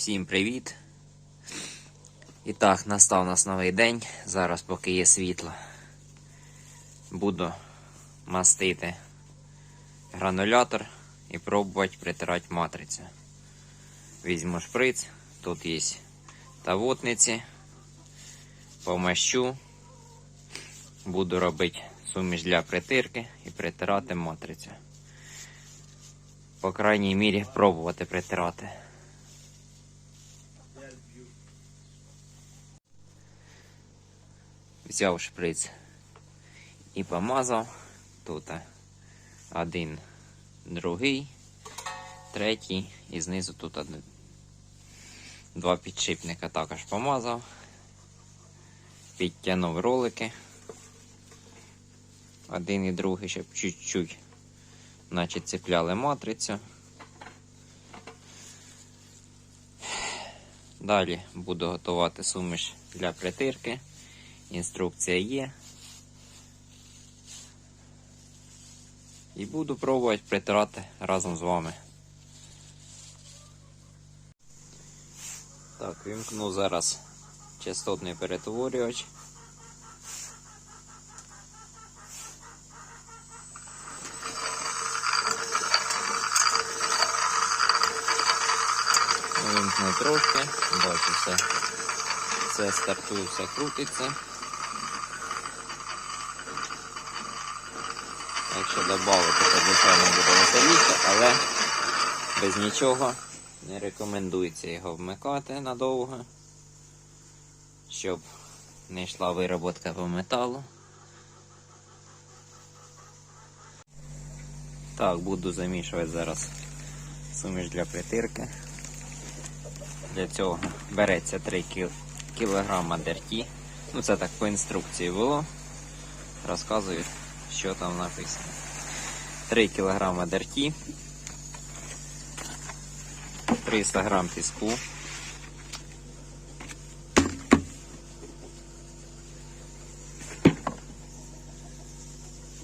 Всім привіт! І так, настав нас новий день. Зараз, поки є світло, буду мастити гранулятор і пробувати притирати матрицю. Візьму шприц, тут є тавотниці, помащу, буду робити суміш для притирки і притирати матрицю. По крайній мірі пробувати притирати. Взяв шприц і помазав. Тут один, другий, третій і знизу тут один. Два підшипника також помазав. Підтягнув ролики. Один і другий, щоб чуть-чуть наче цепляли матрицю. Далі буду готувати суміш для притирки. Інструкція є. І буду пробувати притирати разом з вами. Так, вімкну зараз частотний перетворювач. Вимкну трошки, бачу все. Все стартує, все крутиться. Якщо додати, то звичайно буде веселіше, але без нічого не рекомендується його вмикати надовго, щоб не йшла вироботка по металу. Так, буду замішувати зараз суміш для притирки. Для цього береться 3 кг дерті. Ну це так по інструкції було. Розказують, що там написано. 3 кг дерті, 300 г піску.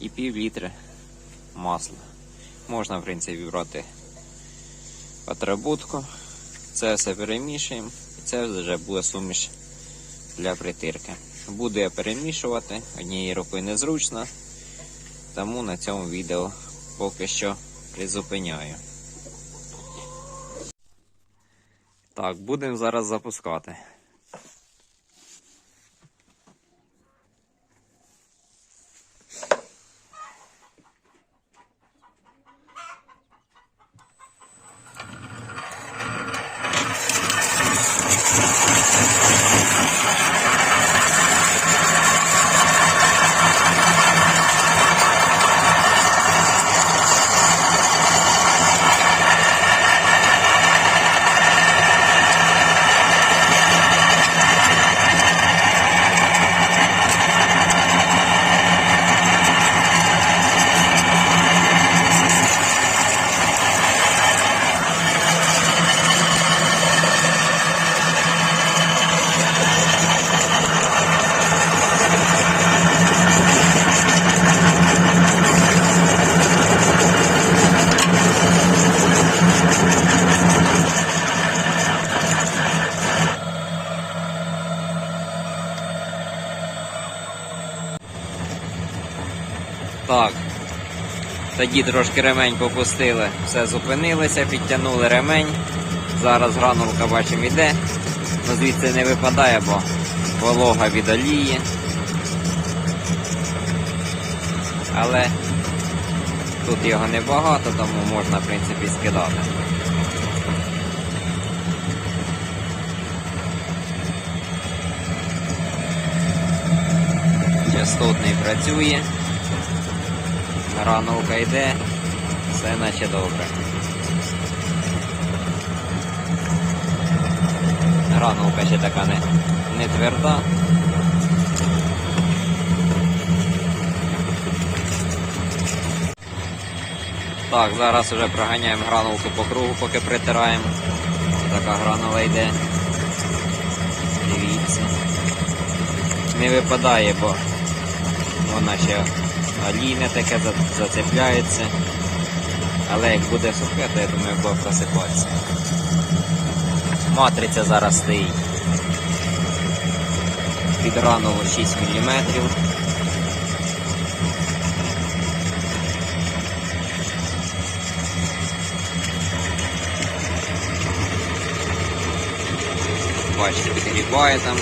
І пів літри масла. Можна, в принципі, брати атрибутку. Це все перемішуємо і це вже буде суміш для притирки. Буду я перемішувати, однією рукою незручно, тому на цьому відео поки що призупиняю. Так, будемо зараз запускати. Так. Тоді трошки ремень попустили, все зупинилося, підтягнули ремень. Зараз гранулка бачимо йде. Ну звідси не випадає, бо волога від олії. Але тут його небагато, тому можна, в принципі, скидати. Частотний працює. Гранулка йде, все наче добре. Гранулка ще така не, не тверда. Так, зараз вже проганяємо гранулку по кругу, поки притираємо. Така гранула йде. Дивіться. Не випадає, бо вона ще олійне таке за- зацепляється. Але як буде сухе, то я думаю, буде просипатися. Матриця зараз стоїть. Підрануло 6 мм. Бачите, підгрібає там.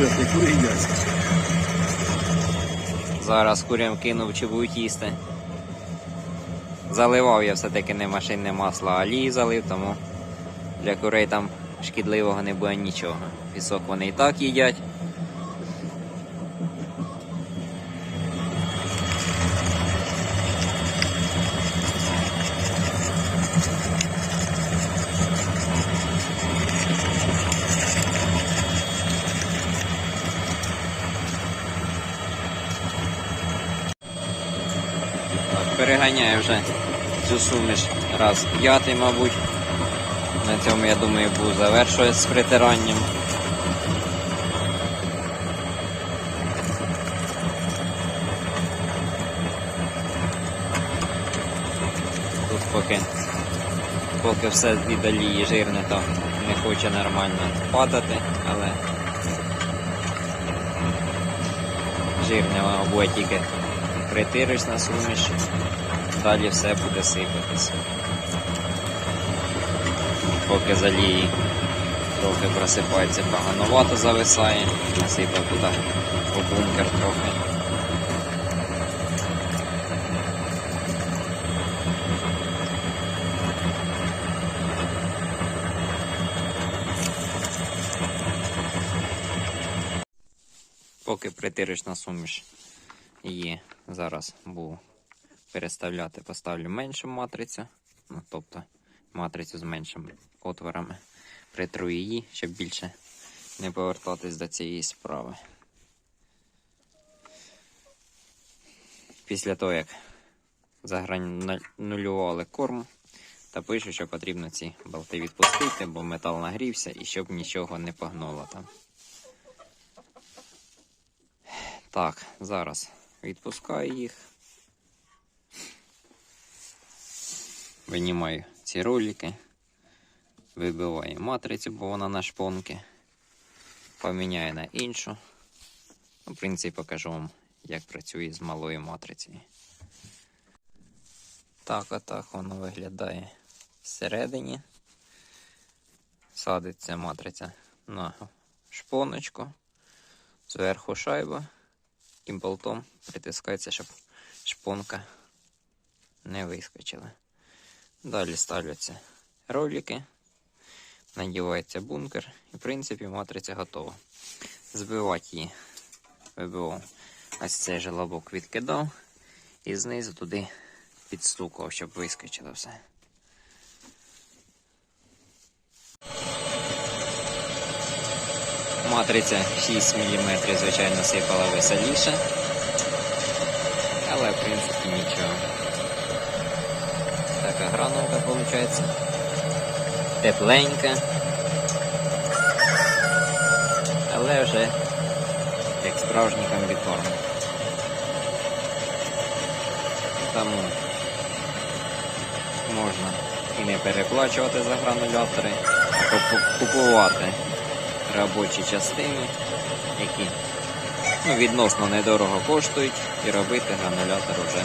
Як кури. Зараз курям кинув чи будуть їсти. Заливав я все-таки не машинне масло, а олії залив, тому для курей там шкідливого не буде нічого. Пісок вони і так їдять. Так, переганяю вже цю суміш раз п'ятий, мабуть. На цьому, я думаю, буду завершувати з притиранням. Тут поки, поки все від олії жирне, то не хоче нормально падати, але жирне воно буде тільки притириш на суміш, далі все буде сипатись. Поки з олії трохи просипається, поганувато зависає, насипав туди у бункер трохи. Поки притириш на суміш її зараз буду переставляти, поставлю меншу матрицю, ну, тобто матрицю з меншими отворами. Притру її, щоб більше не повертатись до цієї справи. Після того, як загранулювали корм, та пишу, що потрібно ці болти відпустити, бо метал нагрівся і щоб нічого не погнуло там. Так, зараз відпускаю їх. Винімаю ці ролики. Вибиваю матрицю, бо вона на шпонки. Поміняю на іншу. Ну, в принципі, покажу вам, як працює з малою матрицею. Так, отак воно виглядає всередині. Садиться матриця на шпоночку. Зверху шайба і болтом притискається, щоб шпонка не вискочила. Далі ставляться ролики, надівається бункер і, в принципі, матриця готова. Збивати її вибивав. Ось цей желобок відкидав і знизу туди підстукував, щоб вискочило все. Матриця 6 мм, звичайно, сипала веселіше. Але, в принципі, нічого. Така гранулка виходить. Тепленька. Але вже як справжній комбікорм. Тому можна і не переплачувати за гранулятори, а купу- купувати робочі частини, які ну, відносно недорого коштують, і робити гранулятор вже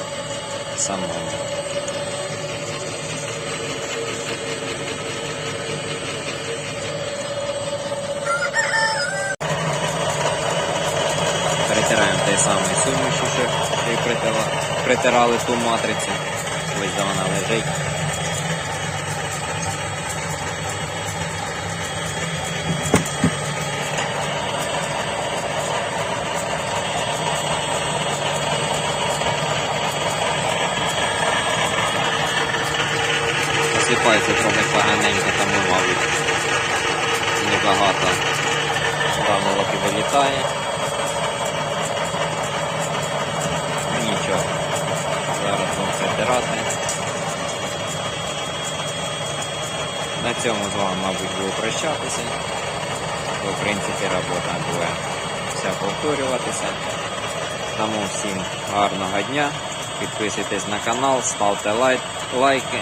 самому. Перетираємо той самий суміш, що притирали ту матрицю. Ось вона лежить. Посипається трохи поганенько, тому, мабуть, небагато гранулок і вилітає. Ну, Нічого. Зараз будемо притирати. На цьому з вами, мабуть, буду прощатися. Бо, в принципі, робота буде вся повторюватися. Тому всім гарного дня. Підписуйтесь на канал, ставте лайк, лайки